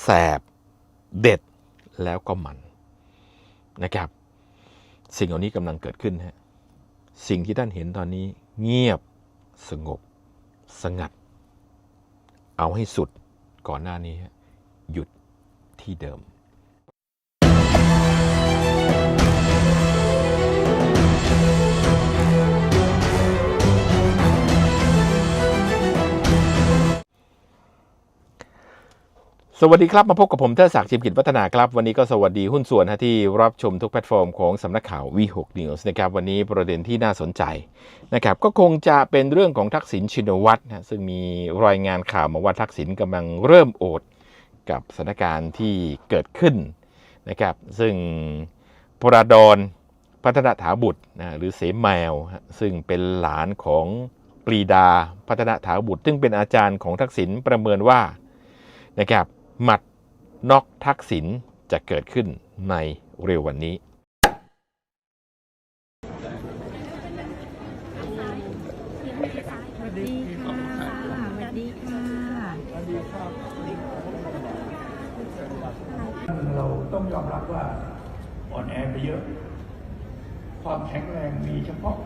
แสบ เด็ดแล้วก็มันนะครับ สิ่งเหล่านี้กำลังเกิดขึ้นฮะสิ่งที่ท่านเห็นตอนนี้เงียบสงบ สงัด เอาให้สุดก่อนหน้านี้ หยุดที่เดิม สวัสดีครับมาพบกับผมเทอศักดิ์จิมกิจวัฒนาครับ วันนี้ก็สวัสดีหุ้นส่วนที่รับชมทุกแพลตฟอร์มของสำนักข่าว V6 News นะครับวันนี้ประเด็นที่น่าสนใจนะครับก็คงจะเป็นเรื่องของทักษิณชินวัตรนะซึ่งมีรายงานข่าวมาว่าทักษิณกำลังเริ่มโอดกับสถานการณ์ที่เกิดขึ้นนะครับซึ่งพระดอนพัฒนาถาบุตรนะหรือเสแมว ซึ่งเป็นหลานของปรีดาพัฒนาถาบุตร ซึ่งเป็นอาจารย์ของทักษิณประเมินว่านะครับ หมัดน็อกทักษิณจะเกิดขึ้นในเร็ววันนี้สวัสดีค่ะสวัสดีค่ะเราต้องยอมรับว่าอ่อนแอไปเยอะ ความแข็งแรงมีเฉพาะ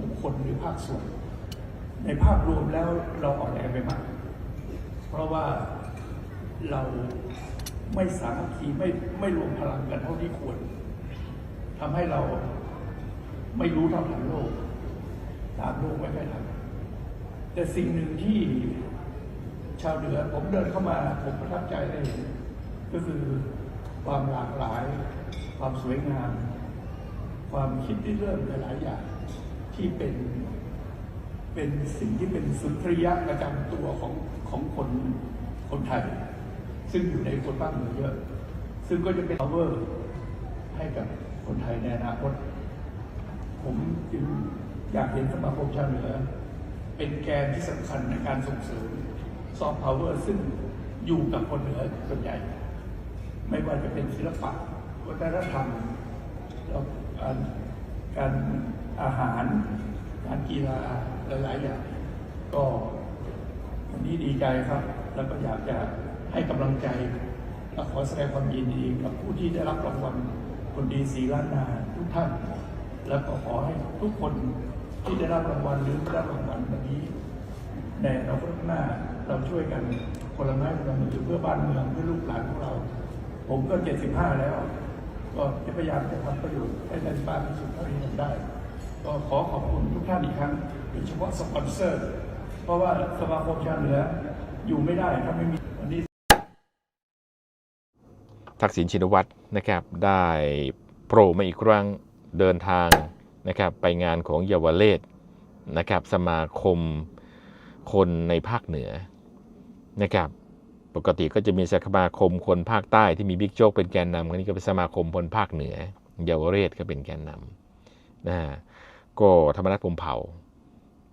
บุคคลหรือภาคส่วน ในภาพรวมแล้วเราอ่อนแอไปมาก เพราะว่า เราไม่สามัคคีไม่ไม่รวมพลังกันเท่าที่ควรทำให้เราไม่รู้เท่าทันโลก ตามโลกไม่ค่อยทันแต่สิ่งหนึ่งที่ชาวเหนือผมเดินเข้ามาผมประทับใจได้เห็นก็คือความหลากหลาย ความสวยงาม ความคิดที่เริ่มหลายอย่างที่เป็นเป็นสิ่งที่เป็นสุนทรียะประจำตัวของของคนคนไทย ซึ่งอยู่ในคนบ้านเมืองเยอะ ซึ่งก็จะเป็น power ให้กับคนไทยในอนาคต ผมจึงอยากเห็นสมาคมชาวเหนือ เป็นแกนที่สำคัญในการส่งเสริมซอฟต์พาวเวอร์ซึ่งอยู่กับคนเหนือส่วนใหญ่ ไม่ว่าจะเป็นศิลปะวัฒนธรรมการการอาหาร การกีฬาหลาย ๆ อย่าง ก็วันนี้ดีใจครับ แล้วก็อยากจะ ให้กำลังใจและขอแสดงความยินดีกับผู้ที่ได้รับรางวัลคนดีสีล้านนาทุกท่าน แล้วก็ขอให้ทุกคนที่ได้รับรางวัลหรือไม่ได้รับรางวัลวันนี้ในอนาคตข้างหน้าเราช่วยกันคนละไม้คนละมือเพื่อบ้านเมืองเพื่อลูกหลานของเรา ผมก็เจ็ดสิบห้าแล้ว ก็จะพยายามจะทำประโยชน์ให้ได้มากที่สุดเท่าที่ทำได้ ก็ขอขอบคุณทุกท่านอีกครั้งโดยเฉพาะสปอนเซอร์ เพราะว่าสมาคมชาวเหนืออยู่ไม่ได้ถ้าไม่มี ทักษิณชินวัตรนะครับได้โผล่มาอีกครั้งเดินทางนะครับไปงานของเยาวเลศนะครับสมาคมคนในภาคเหนือนะครับปกติก็จะมีสมาคมคนภาคใต้ที่มีบิ๊กโจ๊กเป็นแกนนำอันนี้ก็เป็นสมาคมคนภาคเหนือ เยาวเรศก็เป็นแกนนำนะฮะก็ธรรมนัฐพมเผา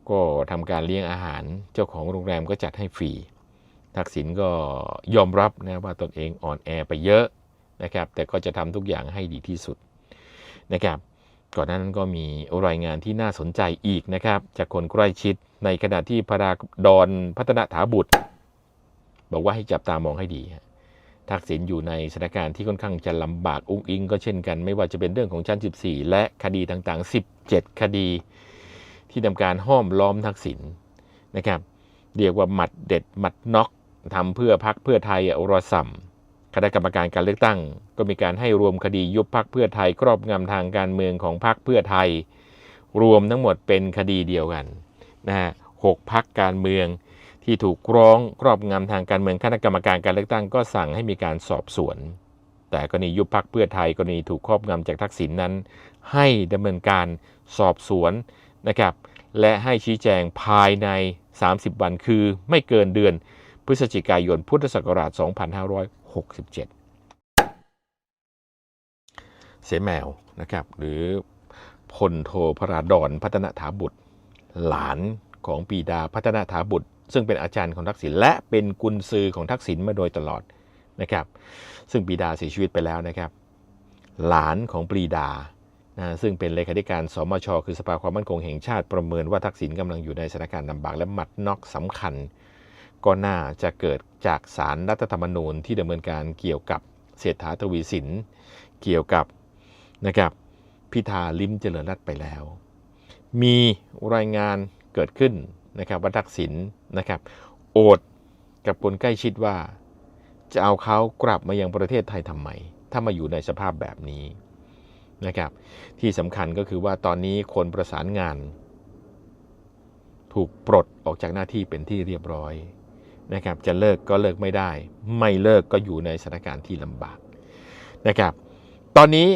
ก็ทำการเลี้ยงอาหาร เจ้าของโรงแรมก็จัดให้ฟรี ทักษิณก็ยอมรับนะว่าตนเองอ่อนแอไปเยอะนะครับ แต่ก็จะทำทุกอย่างให้ดีที่สุดนะครับ ก่อนหน้านั้นก็มีรายงานที่น่าสนใจอีกนะครับ จากคนใกล้ชิดในขณะที่พระดอนพัฒนาถาบุตร บอกว่าให้จับตามองให้ดี ทักษิณอยู่ในสถานการณ์ที่ค่อนข้างจะลำบากอุ้งอิง ก็เช่นกัน ไม่ว่าจะเป็นเรื่องของชั้น 14 และคดีต่างๆ 17 คดี ที่ทำการห้อมล้อมทักษิณนะครับ เรียกว่าหมัดเด็ดหมัดน็อก ทำเพื่อพักเพื่อไทยอรสัมคณะกรรมการการเลือกตั้ง ก็มีการให้รวมคดียุบพักเพื่อไทยครอบงำทางการเมืองของพักเพื่อไทย รวมทั้งหมดเป็นคดีเดียวกันนะฮะหกพักการเมืองที่ถูกร้องครอบงำทางการเมืองคณะกรรมการการเลือกตั้งก็สั่งให้มีการสอบสวน แต่กรณียุบพักเพื่อไทยกรณีถูกครอบงำจากทักษิณนั้น ให้ดำเนินการสอบสวนนะครับและให้ชี้แจงภายใน 30 วันคือไม่เกินเดือน พฤศจิกายน พุทธศักราช 2567 เสียแมวนะครับ หรือพลโทพระราดอนพัฒนาถาบุตร หลานของปีดาพัฒนาถาบุตร ซึ่งเป็นอาจารย์ของทักษิณและเป็นกุญซือของทักษิณมาโดยตลอดนะครับ ซึ่งปีดาเสียชีวิตไปแล้วนะครับ หลานของปรีดานะซึ่งเป็นเลขาธิการสมช คือสภาความมั่นคงแห่งชาติประเมินว่าทักษิณกำลังอยู่ในสถานการณ์ลำบากและหมัดน็อกสำคัญ ก็น่าจะเกิดจากสารรัฐธรรมนูญที่ดำเนินการเกี่ยวกับเศรษฐาทวีสิน เกี่ยวกับนะครับพิธาลิมเจริญรัตไปแล้ว มีรายงานเกิดขึ้นนะครับว่าทักษิณนะครับ โอดกับคนใกล้ชิดว่า จะเอาเขากลับมายังประเทศไทยทำไม ถ้ามาอยู่ในสภาพแบบนี้นะครับที่สำคัญก็คือว่าตอนนี้คนประสานงาน ถูกปลดออกจากหน้าที่เป็นที่เรียบร้อย นะครับจะเลิกก็เลิกไม่ได้ ไม่เลิกก็อยู่ในสถานการณ์ที่ลำบากนะครับตอนนี้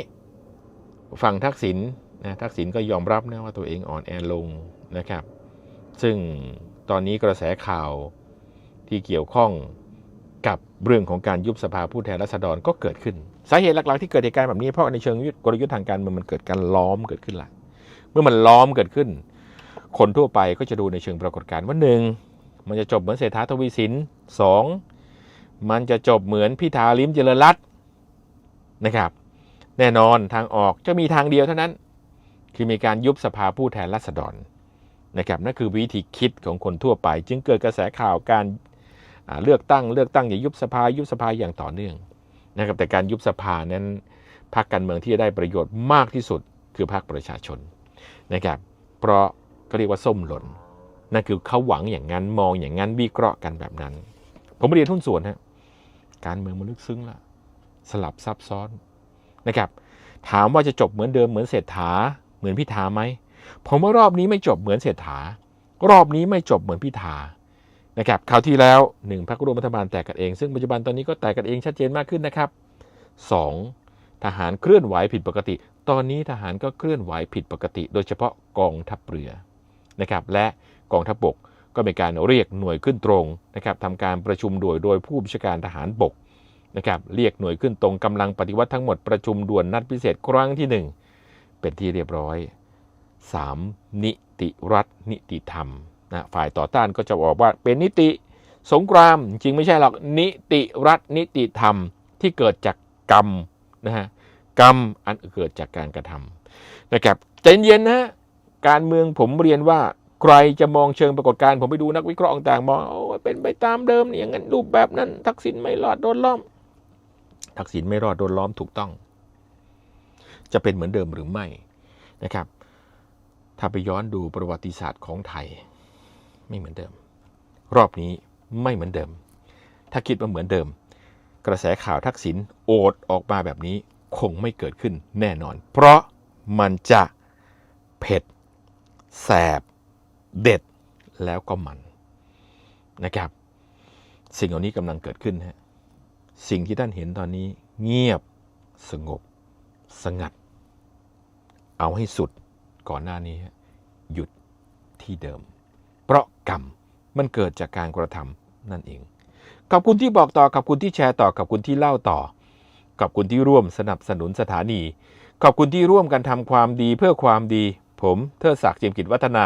ฝั่งทักษิณนะทักษิณก็ยอมรับนะว่าตัวเองอ่อนแอลงนะครับ ซึ่งตอนนี้กระแสข่าวที่เกี่ยวข้องกับเรื่องของการยุบสภาผู้แทนราษฎรก็เกิดขึ้น สาเหตุหลักๆที่เกิดเหตุการณ์แบบนี้เพราะในเชิงกลยุทธ์ทางการเมืองมันเกิดการล้อมเกิดขึ้นละเมื่อมันล้อมเกิดขึ้น คนทั่วไปก็จะดูในเชิงปรากฏการณ์ว่าหนึ่ง มันจะจบเหมือนเศรษฐาทวีสินสองมันจะจบเหมือนพิธาลิมเจริญรัตน์นะครับ แน่นอนทางออกจะมีทางเดียวเท่านั้น คือมีการยุบสภาผู้แทนราษฎรนะครับนั่นคือวิธีคิดของคนทั่วไป จึงเกิดกระแสข่าวการเลือกตั้งเลือกตั้งอย่ายุบสภายุบสภาอย่างต่อเนื่องนะครับแต่การยุบสภานั้นพรรคการเมืองที่จะได้ประโยชน์มากที่สุดคือพรรคประชาชนนะครับเพราะก็เรียกว่าส้มหล่น นั่นคือเขาหวังอย่างนั้นมองอย่างนั้นวิเคราะห์กันแบบนั้น ผมเรียนทุนส่วนฮะการเมืองมันลึกซึ้งละสลับซับซ้อนนะครับ ถามว่าจะจบเหมือนเดิมเหมือนเศรษฐา เหมือนพิธาไหมผมว่ารอบนี้ไม่จบเหมือนเศรษฐารอบนี้ไม่จบเหมือนพิธานะครับคราวที่แล้วหนึ่งพรรคร่วมรัฐบาลแตกกันเอง ซึ่งปัจจุบันตอนนี้ก็แตกกันเองชัดเจนมากขึ้นนะครับสองทหารเคลื่อนไหวผิดปกติ ตอนนี้ทหารก็เคลื่อนไหวผิดปกติ โดยเฉพาะกองทัพเรือนะครับและ กองทัพบกก็มีการเรียกหน่วยขึ้นตรงนะครับทำการประชุมด่วนโดยผู้บัญชาการทหารบกนะครับเรียกหน่วยขึ้นตรงกำลังปฏิวัติทั้งหมดประชุมด่วนนัดพิเศษครั้งที่ 1 เป็นที่เรียบร้อย 3. นิติรัฐ นิติธรรมนะฝ่ายต่อต้านก็จะบอกว่าเป็นนิติสงครามจริงไม่ใช่หรอกนิติรัฐนิติธรรมที่เกิดจากกรรมนะฮะกรรมอันเกิดจากการกระทำนะครับใจเย็นนะฮะการเมืองผมเรียนว่า ใครจะมองเชิงปรากฏการณ์ผมไปดูนักวิเคราะห์ต่างๆมองโอ้เป็นไปตามเดิมนี่อย่างนั้นรูปแบบนั้น ทักษิณไม่รอดโดนล้อม ทักษิณไม่รอดโดนล้อมถูกต้อง จะเป็นเหมือนเดิมหรือไม่นะครับ ถ้าไปย้อนดูประวัติศาสตร์ของไทย ไม่เหมือนเดิม รอบนี้ไม่เหมือนเดิม ถ้าคิดว่าเหมือนเดิม กระแสข่าวทักษิณโอดออกมาแบบนี้คงไม่เกิดขึ้นแน่นอน เพราะมันจะเผ็ดแสบ เด็ดแล้วก็มันนะครับ สิ่งเหล่านี้กำลังเกิดขึ้นฮะสิ่งที่ท่านเห็นตอนนี้เงียบสงบ สงัด เอาให้สุดก่อนหน้านี้หยุดที่เดิม เพราะกรรมมันเกิดจากการกระทำนั่นเองขอบคุณที่บอกต่อขอบคุณที่แชร์ต่อขอบคุณที่เล่าต่อขอบคุณที่ร่วมสนับสนุนสถานี ขอบคุณที่ร่วมกันทำความดีเพื่อความดี ผมเทิดศักดิ์เจียมกิจวัฒนา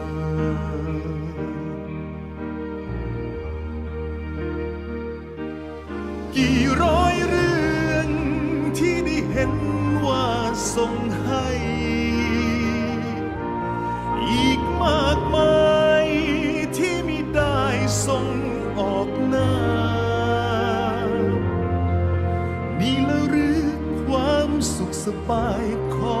ทรงออกหน้า มีละหรือความสุขสบายของ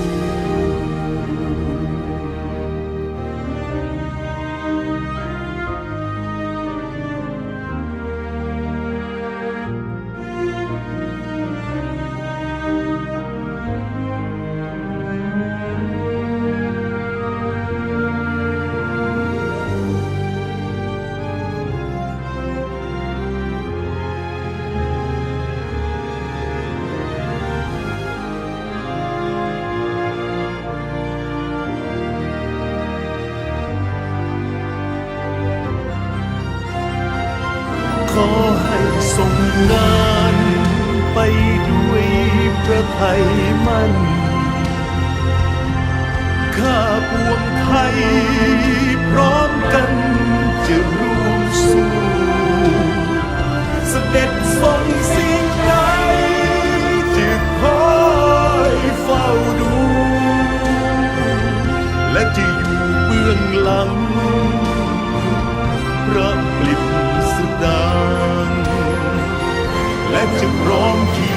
ไทยมั่นข้าปวงไทย พร้อมกันจะร่วมสู้เสด็จทรงสิ่งใดจะคอยเฝ้าดู และจะอยู่เบื้องหลังพระปลิบสดางและจะพร้อมเคี